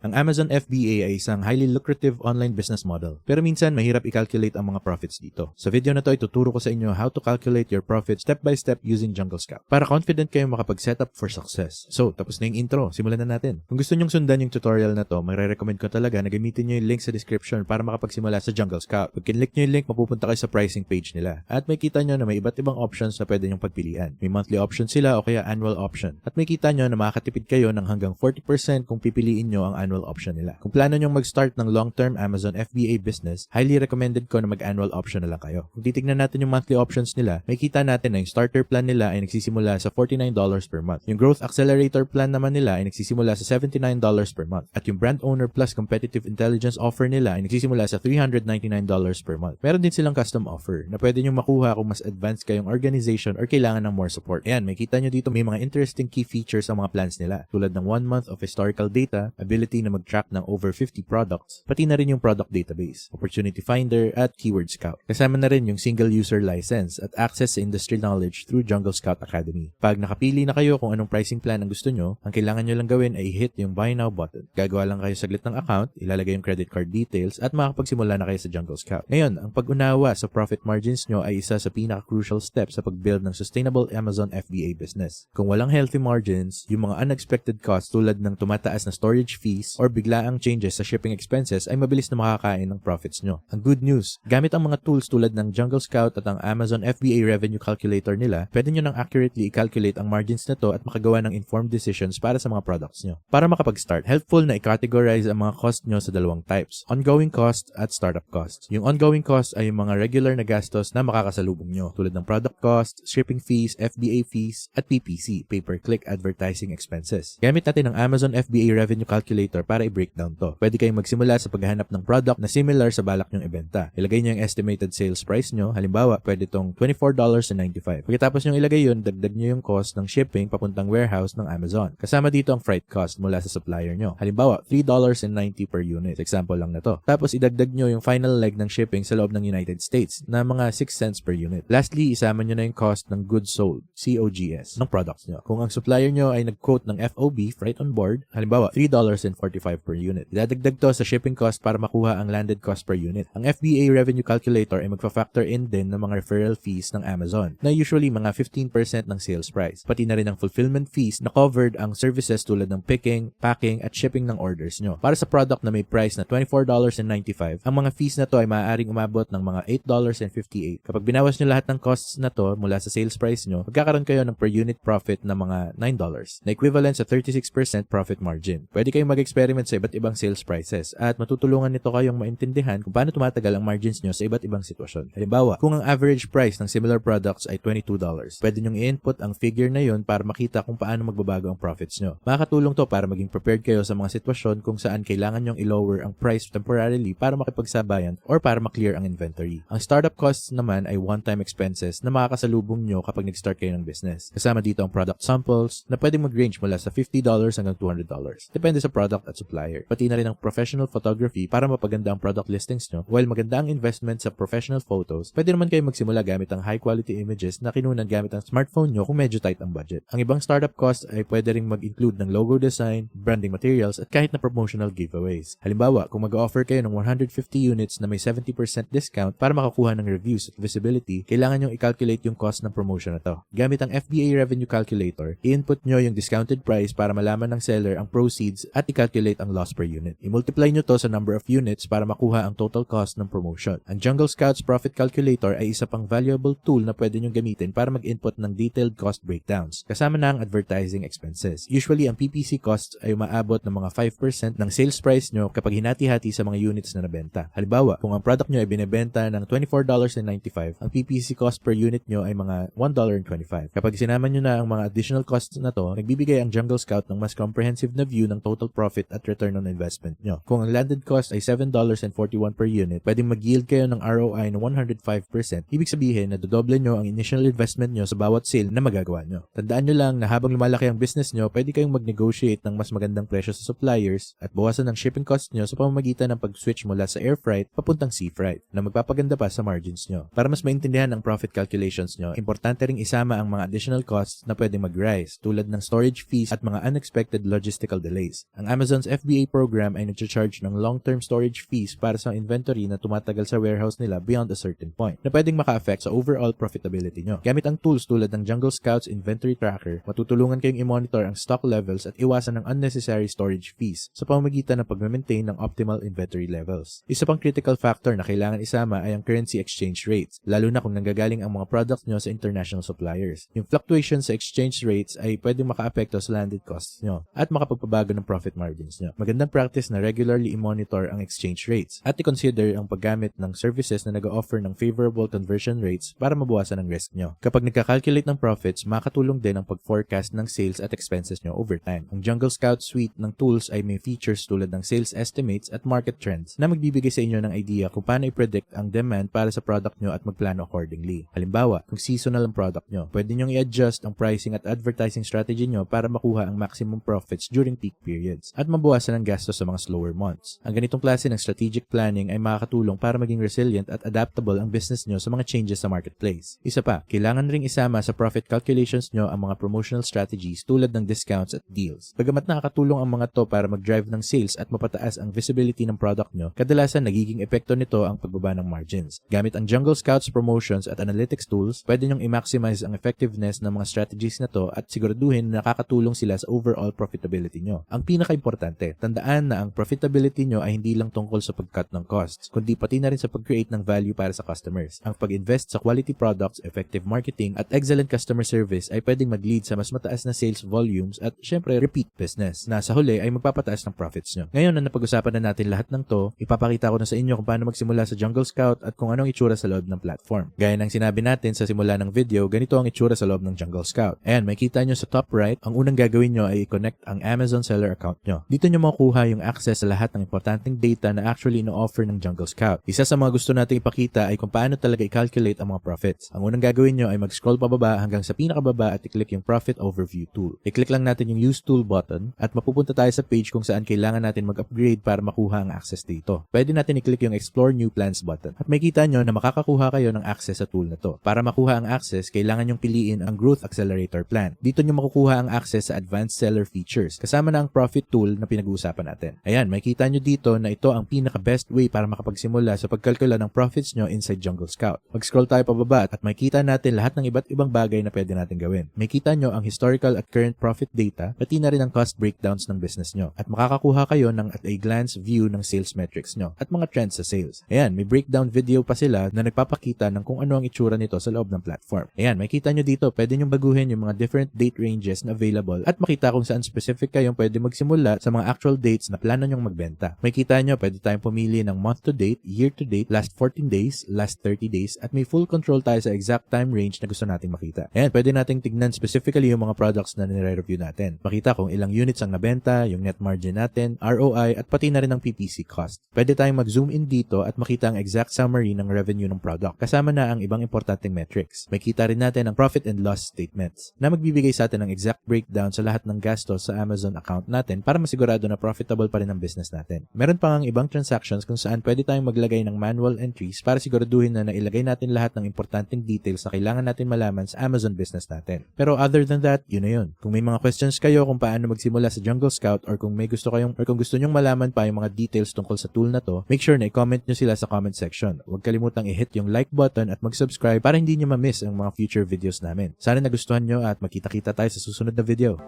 Ang Amazon FBA ay isang highly lucrative online business model. Pero minsan mahirap i-calculate ang mga profits dito. Sa video na to, ituturo ko sa inyo how to calculate your profit step by step using Jungle Scout para confident kayo makapag-set up for success. So, tapos na yung intro. Simulan na natin. Kung gusto nyong sundan yung tutorial na to, may recommend ko talaga na gamitin nyo yung link sa description para makapagsimula sa Jungle Scout. Pag kinlik nyo yung link, mapupunta kayo sa pricing page nila. At may kita nyo na may iba't ibang options na pwede nyong pagpilian. May monthly option sila o kaya annual option. At may kita nyo na makakatipid kayo ng hanggang 40% kung pipiliin nyo ang annual option nila. Kung plano nyong mag-start ng long-term Amazon FBA business, highly recommended ko na mag-annual option na lang kayo. Kung titignan natin yung monthly options nila, may kita natin na yung starter plan nila ay nagsisimula sa $49 per month. Yung growth accelerator plan naman nila ay nagsisimula sa $79 per month. At yung brand owner plus competitive intelligence offer nila ay nagsisimula sa $399 per month. Meron din silang custom offer na pwede nyong makuha kung mas advanced kayong organization or kailangan ng more support. Ayan, may kita nyo dito may mga interesting key features sa mga plans nila tulad ng 1 month of historical data, ability na mag-track ng over 50 products, pati na rin yung product database, opportunity finder, at keyword scout. Kasama na rin yung single user license at access sa industry knowledge through Jungle Scout Academy. Pag nakapili na kayo kung anong pricing plan ang gusto nyo, ang kailangan nyo lang gawin ay hit yung buy now button. Gagawa lang kayo saglit ng account, ilalagay yung credit card details, at makakapagsimula na kayo sa Jungle Scout. Ngayon, ang pag-unawa sa profit margins nyo ay isa sa pinaka-crucial step sa pag-build ng sustainable Amazon FBA business. Kung walang healthy margins, yung mga unexpected costs tulad ng tumataas na storage fees or biglaang changes sa shipping expenses ay mabilis na makakain ng profits nyo. Ang good news, gamit ang mga tools tulad ng Jungle Scout at ang Amazon FBA revenue calculator nila, pwede nyo nang accurately i-calculate ang margins na to at makagawa ng informed decisions para sa mga products nyo. Para makapag-start, helpful na i-categorize ang mga cost nyo sa dalawang types, ongoing cost at startup cost. Yung ongoing cost ay yung mga regular na gastos na makakasalubong nyo tulad ng product cost, shipping fees, FBA fees, at PPC, pay-per-click advertising expenses. Gamit natin ang Amazon FBA revenue calculator para i-breakdown to. Pwede kayong magsimula sa paghahanap ng product na similar sa balak nyong ibenta. Ilagay nyo yung estimated sales price nyo. Halimbawa, pwede tong $24.95. Pagkatapos nyo ilagay yun, dagdag nyo yung cost ng shipping papuntang warehouse ng Amazon. Kasama dito ang freight cost mula sa supplier nyo. Halimbawa, $3.90 per unit. Example lang na to. Tapos idagdag nyo yung final leg ng shipping sa loob ng United States na mga 6 cents per unit. Lastly, isama nyo na yung cost ng goods sold, COGS, ng products nyo. Kung ang supplier nyo ay nag-quote ng FOB, freight on board, halimbawa, $3.45 per unit. Idadagdag to sa shipping cost para makuha ang landed cost per unit. Ang FBA revenue calculator ay magfa-factor in din ng mga referral fees ng Amazon na usually mga 15% ng sales price. Pati na rin ang fulfillment fees na covered ang services tulad ng picking, packing at shipping ng orders nyo. Para sa product na may price na $24.95, ang mga fees na to ay maaaring umabot ng mga $8.58. Kapag binawas nyo lahat ng costs na to mula sa sales price nyo, magkakaroon kayo ng per unit profit na mga $9 na equivalent sa 36% profit margin. Pwede kayong mag-experiment sa iba't ibang sales prices at matutulungan nito kayong maintindihan kung paano tumatagal ang margins nyo sa iba't ibang sitwasyon. Halimbawa, kung ang average price ng similar products ay $22, pwede nyong i-input ang figure na yon para makita kung paano magbabago ang profits nyo. Makakatulong to para maging prepared kayo sa mga sitwasyon kung saan kailangan nyong i-lower ang price temporarily para makipagsabayan or para maklear ang inventory. Ang startup costs naman ay one-time expenses na makakasalubong nyo kapag nag-start kayo ng business. Kasama dito ang product samples na pwedeng mag-range mula sa $50 hanggang $200. Depende sa product at supplier. Pati na rin ang professional photography para mapaganda ang product listings nyo. While maganda ang investment sa professional photos, pwede naman kayo magsimula gamit ang high quality images na kinunan gamit ang smartphone nyo kung medyo tight ang budget. Ang ibang startup costs ay pwede ring mag-include ng logo design, branding materials, at kahit na promotional giveaways. Halimbawa, kung mag-offer kayo ng 150 units na may 70% discount para makakuha ng reviews at visibility, kailangan nyo i-calculate yung cost ng promotion na to. Gamit ang FBA revenue calculator, i-input nyo yung discounted price para malaman ng seller ang proceeds at i-calculate ang loss per unit. I-multiply nyo to sa number of units para makuha ang total cost ng promotion. Ang Jungle Scouts Profit Calculator ay isa pang valuable tool na pwede nyo gamitin para mag-input ng detailed cost breakdowns, kasama na ang advertising expenses. Usually, ang PPC costs ay umaabot ng mga 5% ng sales price nyo kapag hinati-hati sa mga units na nabenta. Halimbawa, kung ang product nyo ay binebenta ng $24.95, ang PPC cost per unit nyo ay mga $1.25. Kapag sinama nyo na ang mga additional costs na to, nagbibigay ang Jungle Scout ng mas comprehensive na view ng total profit at return on investment nyo. Kung ang landed cost ay $7.41 per unit, pwedeng mag-yield kayo ng ROI na 105%. Ibig sabihin na dodoble nyo ang initial investment nyo sa bawat sale na magagawa nyo. Tandaan nyo lang na habang lumalaki ang business nyo, pwede kayong mag-negotiate ng mas magandang presyo sa suppliers at bawasan ng shipping cost nyo sa pamamagitan ng pag-switch mula sa air freight papuntang sea freight na magpapaganda pa sa margins nyo. Para mas maintindihan ang profit calculations nyo, importante ring isama ang mga additional costs na pwedeng mag-rise tulad ng storage fees at mga unexpected logistical delays. Ang Amazon Amazon's FBA program ay nag-charge ng long-term storage fees para sa inventory na tumatagal sa warehouse nila beyond a certain point na pwedeng maka-affect sa overall profitability nyo. Gamit ang tools tulad ng Jungle Scouts Inventory Tracker, matutulungan kayong i-monitor ang stock levels at iwasan ng unnecessary storage fees sa pamamagitan ng pag-maintain ng optimal inventory levels. Isa pang critical factor na kailangan isama ay ang currency exchange rates, lalo na kung nanggagaling ang mga products nyo sa international suppliers. Yung fluctuation sa exchange rates ay pwedeng maka-apekto sa landed costs nyo at makapagpabago ng profit margins nyo. Magandang practice na regularly i-monitor ang exchange rates at i-consider ang paggamit ng services na nag-offer ng favorable conversion rates para mabawasan ang risk nyo. Kapag nagka-calculate ng profits, makatulong din ang pag-forecast ng sales at expenses nyo over time. Ang Jungle Scout suite ng tools ay may features tulad ng sales estimates at market trends na magbibigay sa inyo ng idea kung paano i-predict ang demand para sa product nyo at magplano accordingly. Halimbawa, kung seasonal ang product nyo, pwede nyo i-adjust ang pricing at advertising strategy nyo para makuha ang maximum profits during peak periods at mabawasan ang gastos sa mga slower months. Ang ganitong klase ng strategic planning ay makakatulong para maging resilient at adaptable ang business nyo sa mga changes sa marketplace. Isa pa, kailangan ring isama sa profit calculations nyo ang mga promotional strategies tulad ng discounts at deals. Bagamat nakakatulong ang mga to para mag-drive ng sales at mapataas ang visibility ng product nyo, kadalasan nagiging epekto nito ang pagbaba ng margins. Gamit ang Jungle Scouts promotions at analytics tools, pwede nyong i-maximize ang effectiveness ng mga strategies na to at siguraduhin na nakakatulong sila sa overall profitability nyo. Ang pinaka-importante, tandaan na ang profitability nyo ay hindi lang tungkol sa pag-cut ng costs, kundi pati na rin sa pag-create ng value para sa customers. Ang pag-invest sa quality products, effective marketing, at excellent customer service ay pwedeng mag-lead sa mas mataas na sales volumes at syempre repeat business na sa huli ay magpapataas ng profits nyo. Ngayon na napag-usapan na natin lahat ng to, ipapakita ko na sa inyo kung paano magsimula sa Jungle Scout at kung anong itsura sa loob ng platform. Gaya ng sinabi natin sa simula ng video, ganito ang itsura sa loob ng Jungle Scout. Ayan, makita nyo sa top right, ang unang gagawin nyo ay i-connect ang Amazon seller account nyo. Dito nyo makukuha yung access sa lahat ng importanteng data na actually ino-offer ng Jungle Scout. Isa sa mga gusto nating ipakita ay kung paano talaga i-calculate ang mga profits. Ang unang gagawin nyo ay mag-scroll pababa hanggang sa pinakababa at i-click yung Profit Overview tool. I-click lang natin yung Use Tool button at mapupunta tayo sa page kung saan kailangan natin mag-upgrade para makuha ang access dito. Pwede natin i-click yung Explore New Plans button at makita nyo na makakakuha kayo ng access sa tool na to. Para makuha ang access, kailangan nyong piliin ang Growth Accelerator Plan. Dito nyo makukuha ang access sa Advanced Seller Features kasama na ang Profit Tool na pinag-uusapan natin. Ayan, makita nyo dito na ito ang pinaka-best way para makapagsimula sa pagkalkula ng profits nyo inside Jungle Scout. Mag-scroll tayo pababa at makita natin lahat ng iba't ibang bagay na pwede natin gawin. Makita nyo ang historical at current profit data, pati na rin ang cost breakdowns ng business nyo. At makakakuha kayo ng at a glance view ng sales metrics nyo at mga trends sa sales. Ayan, may breakdown video pa sila na nagpapakita ng kung ano ang itsura nito sa loob ng platform. Ayan, makita nyo dito, pwede nyo baguhin yung mga different date ranges na available at makita kung saan specific kayong pwede magsimula sa mga actual dates na plano nyong magbenta. Makita nyo, pwede tayong pumili ng month to date, year to date, last 14 days, last 30 days, at may full control tayo sa exact time range na gusto nating makita. Ayan, pwede nating tignan specifically yung mga products na nire-review natin. Makita kung ilang units ang nabenta, yung net margin natin, ROI, at pati na rin ang PPC cost. Pwede tayong mag-zoom in dito at makita ang exact summary ng revenue ng product, kasama na ang ibang importanteng metrics. Makita rin natin ang profit and loss statements na magbibigay sa atin ng exact breakdown sa lahat ng gastos sa Amazon account natin para masigurado na profitable pa rin ang business natin. Meron pa ang ibang transactions kung saan pwede tayong maglagay ng manual entries para siguraduhin na nailagay natin lahat ng importanteng details na kailangan natin malaman sa Amazon business natin. Pero other than that, yun na yun. Kung may mga questions kayo kung paano magsimula sa Jungle Scout or kung may gusto kayong or kung gusto nyong malaman pa yung mga details tungkol sa tool na to, make sure na i-comment nyo sila sa comment section. Huwag kalimutang i-hit yung like button at mag-subscribe para hindi nyo ma-miss ang mga future videos namin. Sana nagustuhan nyo at magkita-kita tayo sa susunod na video.